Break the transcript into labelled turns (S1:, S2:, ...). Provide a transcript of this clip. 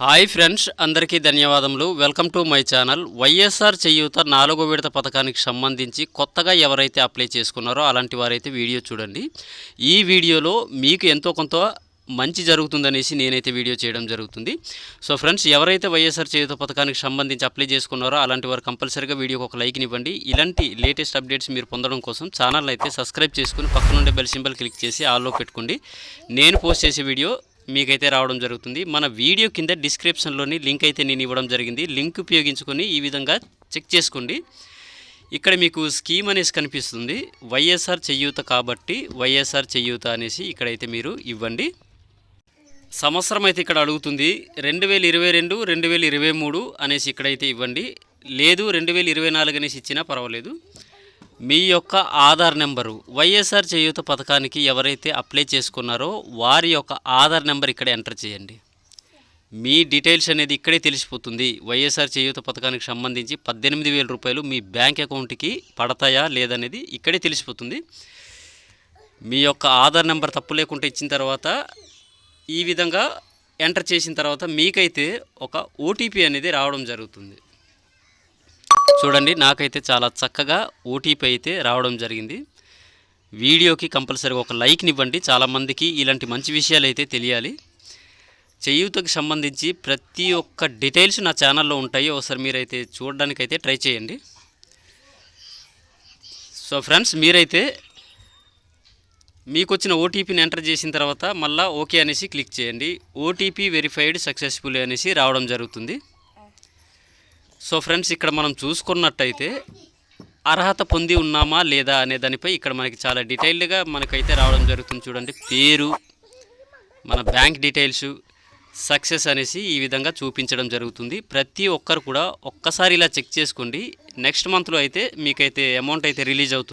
S1: Hi friends అందరికీ ధన్యవాదములు. Welcome to my channel. YSR Cheyutha నాలుగో విడత పథకానికి సంబంధించి కొత్తగా ఎవరైతే అప్లై చేసుకున్నారో అలాంటి వారైతే వీడియో చూడండి. ఈ వీడియోలో మీకు ఎంతో కొంత మంచి జరుగుతుందనేసి నేనైతే వీడియో చేయడం జరుగుతుంది. సో ఫ్రెండ్స్ ఎవరైతే వైఎస్ఆర్ చేయూత పథకానికి సంబంధించి అప్లై చేసుకున్నారో అలాంటి వారు కంపల్సరీగా వీడియోకి ఒక లైక్ని ఇవ్వండి. ఇలాంటి లేటెస్ట్ అప్డేట్స్ మీరు పొందడం కోసం ఛానల్ అయితే సబ్స్క్రైబ్ చేసుకుని పక్కనుండే బెల్ సింబల్ క్లిక్ చేసి ఆల్లో పెట్టుకోండి. నేను పోస్ట్ చేసే వీడియో మీకైతే రావడం జరుగుతుంది. మన వీడియో కింద డిస్క్రిప్షన్లోని లింక్ అయితే నేను ఇవ్వడం జరిగింది. లింక్ ఉపయోగించుకొని ఈ విధంగా చెక్ చేసుకోండి. ఇక్కడ మీకు స్కీమ్ అనేసి కనిపిస్తుంది. వైఎస్ఆర్ చెయ్యూత కాబట్టి వైఎస్ఆర్ చెయ్యూత అనేసి ఇక్కడైతే మీరు ఇవ్వండి. సంవత్సరం అయితే ఇక్కడ అడుగుతుంది. రెండు వేల ఇరవై రెండు రెండు వేల ఇరవై మూడు అనేసి ఇక్కడైతే ఇవ్వండి. లేదు రెండు వేల ఇరవై నాలుగు అనేసి ఇచ్చినా పర్వాలేదు. మీ యొక్క ఆధార్ నెంబరు వైఎస్ఆర్ చేయూత పథకానికి ఎవరైతే అప్లై చేసుకున్నారో వారి యొక్క ఆధార్ నెంబర్ ఇక్కడ ఎంటర్ చేయండి. మీ డీటెయిల్స్ అనేది ఇక్కడే తెలిసిపోతుంది. వైఎస్ఆర్ చేయూత పథకానికి సంబంధించి పద్దెనిమిది వేల రూపాయలు మీ బ్యాంక్ అకౌంట్కి పడతాయా లేదనేది ఇక్కడే తెలిసిపోతుంది. మీ యొక్క ఆధార్ నెంబర్ తప్పు లేకుండా ఇచ్చిన తర్వాత ఈ విధంగా ఎంటర్ చేసిన తర్వాత మీకైతే ఒక ఓటీపీ అనేది రావడం జరుగుతుంది. చూడండి నాకైతే చాలా చక్కగా ఓటీపీ అయితే రావడం జరిగింది. వీడియోకి కంపల్సరీగా ఒక లైక్ని ఇవ్వండి. చాలామందికి ఇలాంటి మంచి విషయాలు అయితే తెలియాలి. చేయూతకు సంబంధించి ప్రతి ఒక్క డీటెయిల్స్ నా ఛానల్లో ఉంటాయి. ఒకసారి మీరైతే చూడడానికైతే ట్రై చేయండి. సో ఫ్రెండ్స్ మీరైతే మీకు వచ్చిన ఓటీపీని ఎంటర్ చేసిన తర్వాత మళ్ళీ ఓకే అనేసి క్లిక్ చేయండి. ఓటీపీ వెరిఫైడ్ సక్సెస్ఫుల్ అనేసి రావడం జరుగుతుంది. సో ఫ్రెండ్స్ ఇక్కడ మనం చూసుకున్నట్టయితే అర్హత పొంది ఉన్నామా లేదా అనే దానిపై ఇక్కడ మనకి చాలా డీటెయిల్డ్గా మనకైతే రావడం జరుగుతుంది చూడండి. పేరు మన బ్యాంక్ డీటెయిల్స్ సక్సెస్ అనేసి ఈ విధంగా చూపించడం జరుగుతుంది. ప్రతి ఒక్కరు కూడా ఒక్కసారి ఇలా చెక్ చేసుకోండి. నెక్స్ట్ మంత్లో అయితే మీకైతే అమౌంట్ అయితే రిలీజ్ అవుతుంది.